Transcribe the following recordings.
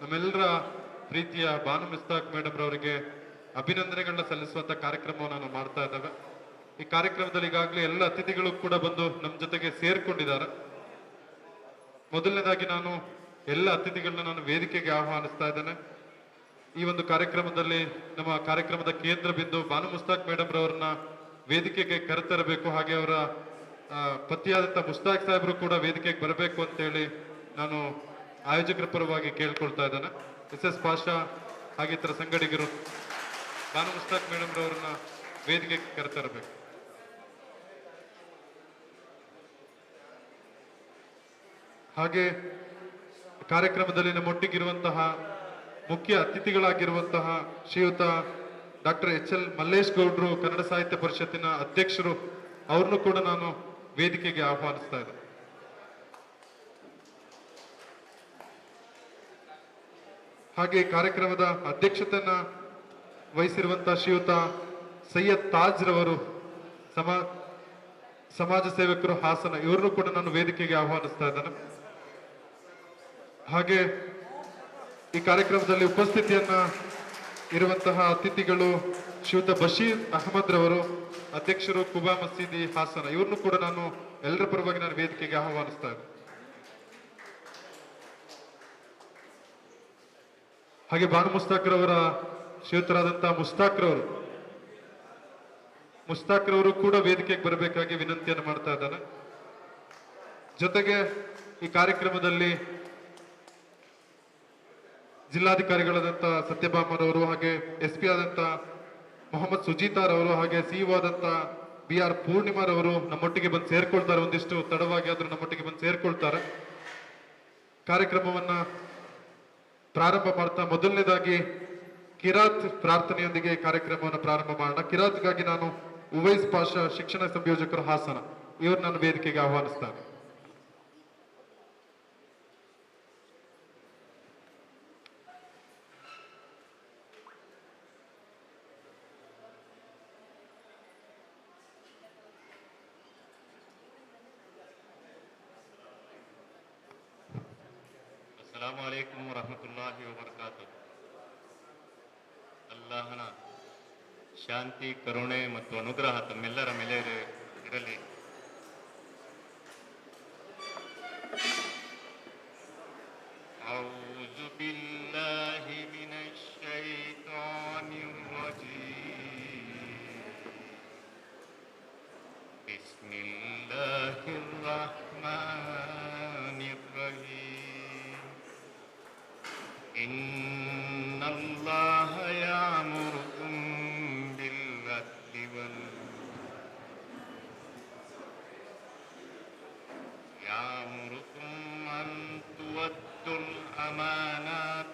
ನಮ್ಮೆಲ್ಲರ ಪ್ರೀತಿಯ ಬಾನು ಮಿಸ್ತಾಕ್ ಮೇಡಮ್ ರವರಿಗೆ ಅಭಿನಂದನೆಗಳನ್ನ ಸಲ್ಲಿಸುವಂತ ಕಾರ್ಯಕ್ರಮವನ್ನು ನಾವು ಮಾಡ್ತಾ ಇದ್ದೇವೆ. ಈ ಕಾರ್ಯಕ್ರಮದಲ್ಲಿ ಈಗಾಗಲೇ ಎಲ್ಲ ಅತಿಥಿಗಳು ಕೂಡ ಬಂದು ನಮ್ಮ ಜೊತೆಗೆ ಸೇರ್ಕೊಂಡಿದ್ದಾರೆ. ಮೊದಲನೇದಾಗಿ ನಾನು ಎಲ್ಲ ಅತಿಥಿಗಳನ್ನ ನಾನು ವೇದಿಕೆಗೆ ಆಹ್ವಾನಿಸ್ತಾ ಇದ್ದೇನೆ. ಈ ಒಂದು ಕಾರ್ಯಕ್ರಮದಲ್ಲಿ ನಮ್ಮ ಕಾರ್ಯಕ್ರಮದ ಕೇಂದ್ರ ಬಿಂದು ಬಾನು ಮುಸ್ತಾಕ್ ಮೇಡಮ್ ರವರನ್ನ ವೇದಿಕೆಗೆ ಕರೆತರಬೇಕು. ಹಾಗೆ ಅವರ ಪತಿಯಾದಂಥ ಮುಸ್ತಾಕ್ ಸಾಹೇಬರು ಕೂಡ ವೇದಿಕೆಗೆ ಬರಬೇಕು ಅಂತ ಹೇಳಿ ನಾನು ಆಯೋಜಕರ ಪರವಾಗಿ ಕೇಳ್ಕೊಳ್ತಾ ಇದ್ದಾನೆ. ಎಸ್ ಎಸ್ ಪಾಷಾ, ಹಾಗೆ ಇತರ ಸಂಗಡಿಗರು. ಬಾನು ಮುಸ್ತಾಕ್ ಮೇಡಮ್ ರವರನ್ನ ವೇದಿಕೆಗೆ ಕರೆತರಬೇಕು ಹಾಗೆ ಕಾರ್ಯಕ್ರಮದಲ್ಲಿ ನಮ್ಮೊಟ್ಟಿಗಿರುವಂತಹ ಮುಖ್ಯ ಅತಿಥಿಗಳಾಗಿರುವಂತಹ ಶ್ರೀಯುತ ಡಾಕ್ಟರ್ ಎಚ್ ಎಲ್ ಮಲ್ಲೇಶ್ ಗೌಡ್ರು, ಕನ್ನಡ ಸಾಹಿತ್ಯ ಪರಿಷತ್ತಿನ ಅಧ್ಯಕ್ಷರು, ಅವ್ರನ್ನು ಕೂಡ ನಾನು ವೇದಿಕೆಗೆ ಆಹ್ವಾನಿಸ್ತಾ ಇದ್ದೆ ಹಾಗೆ ಕಾರ್ಯಕ್ರಮದ ಅಧ್ಯಕ್ಷತೆಯನ್ನ ವಹಿಸಿರುವಂತ ಶ್ರೀಯುತ ಸೈಯದ್ ತಾಜ್ ರವರು, ಸಮಾ, ಸಮಾಜ ಸೇವಕರು ಹಾಸನ, ಇವರನ್ನು ಕೂಡ ನಾನು ವೇದಿಕೆಗೆ ಆಹ್ವಾನಿಸ್ತಾ ಇದ್ದೇನೆ. ಹಾಗೆ ಈ ಕಾರ್ಯಕ್ರಮದಲ್ಲಿ ಉಪಸ್ಥಿತಿಯನ್ನ ಇರುವಂತಹ ಅತಿಥಿಗಳು ಶ್ರೀಯುತ ಬಶೀರ್ ಅಹಮದ್ ರವರು, ಅಧ್ಯಕ್ಷರು ಕುಬಾ ಮಸೀದಿ ಹಾಸನ, ಇವ್ರನ್ನು ಕೂಡ ನಾನು ಎಲ್ಲರ ಪರವಾಗಿ ನಾನು ವೇದಿಕೆಗೆ ಆಹ್ವಾನಿಸ್ತಾ ಇದ್ದೆ ಹಾಗೆ ಬಾನು ಮುಸ್ತಾಕ್ರವರ ಶ್ರೀಯುತರಾದಂತಹ ಮುಸ್ತಾಕ್ರವರು. ಮುಸ್ತಾಕ್ರವರು ಕೂಡ ವೇದಿಕೆಗೆ ಬರಬೇಕಾಗಿ ವಿನಂತಿಯನ್ನು ಮಾಡ್ತಾ ಇದ್ದಾನೆ. ಜೊತೆಗೆ ಈ ಕಾರ್ಯಕ್ರಮದಲ್ಲಿ ಜಿಲ್ಲಾಧಿಕಾರಿಗಳಾದಂಥ ಸತ್ಯಭಾಮರವರು ಹಾಗೆ ಎಸ್ ಪಿ ಆದಂಥ ಮೊಹಮ್ಮದ್ ಸುಜೀತಾರವರು ಹಾಗೆ ಸಿಇಒ ಆದಂಥ ಬಿ ಆರ್ ಪೂರ್ಣಿಮಾರವರು ನಮ್ಮೊಟ್ಟಿಗೆ ಬಂದು ಸೇರ್ಕೊಳ್ತಾರೆ. ಒಂದಿಷ್ಟು ತಡವಾಗಿ ಆದರೂ ನಮ್ಮೊಟ್ಟಿಗೆ ಬಂದು ಸೇರ್ಕೊಳ್ತಾರೆ. ಕಾರ್ಯಕ್ರಮವನ್ನ ಪ್ರಾರಂಭ ಮಾಡ್ತಾ ಮೊದಲನೇದಾಗಿ ಕಿರಾತ್ ಪ್ರಾರ್ಥನೆಯೊಂದಿಗೆ ಕಾರ್ಯಕ್ರಮವನ್ನು ಪ್ರಾರಂಭ ಮಾಡೋಣ. ಕಿರಾತ್ಗಾಗಿ ನಾನು ಉವೈಸ್ ಪಾಷಾ ಶಿಕ್ಷಣ ಸಂಯೋಜಕರು ಹಾಸನ. ಇವರು ನಾನು ವೇದಿಕೆಗೆ ಆಹ್ವಾನಿಸ್ತಾನೆ ಅಸ್ಸಲಾಮು ಅಲೈಕುಂ ವರಹಮತುಲ್ಲಾಹಿ ವಬರಕಾತು ಅಲ್ಲಾಹನ ಶಾಂತಿ ಕರುಣೆ ಮತ್ತು ಅನುಗ್ರಹ ತಮ್ಮೆಲ್ಲರ ಮೇಲೆ ಇರಲಿ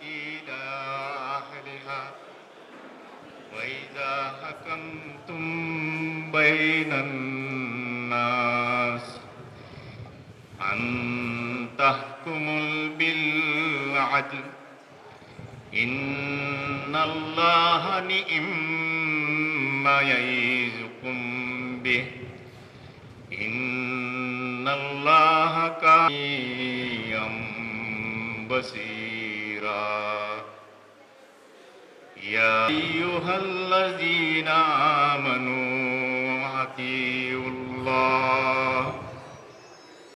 إلى أهلها وإذا حكمتم بين الناس أن تحكموا بالعدل إن الله نئم ما يعظكم به إن الله كان يا أيها الذين آمنوا أطيعوا الله.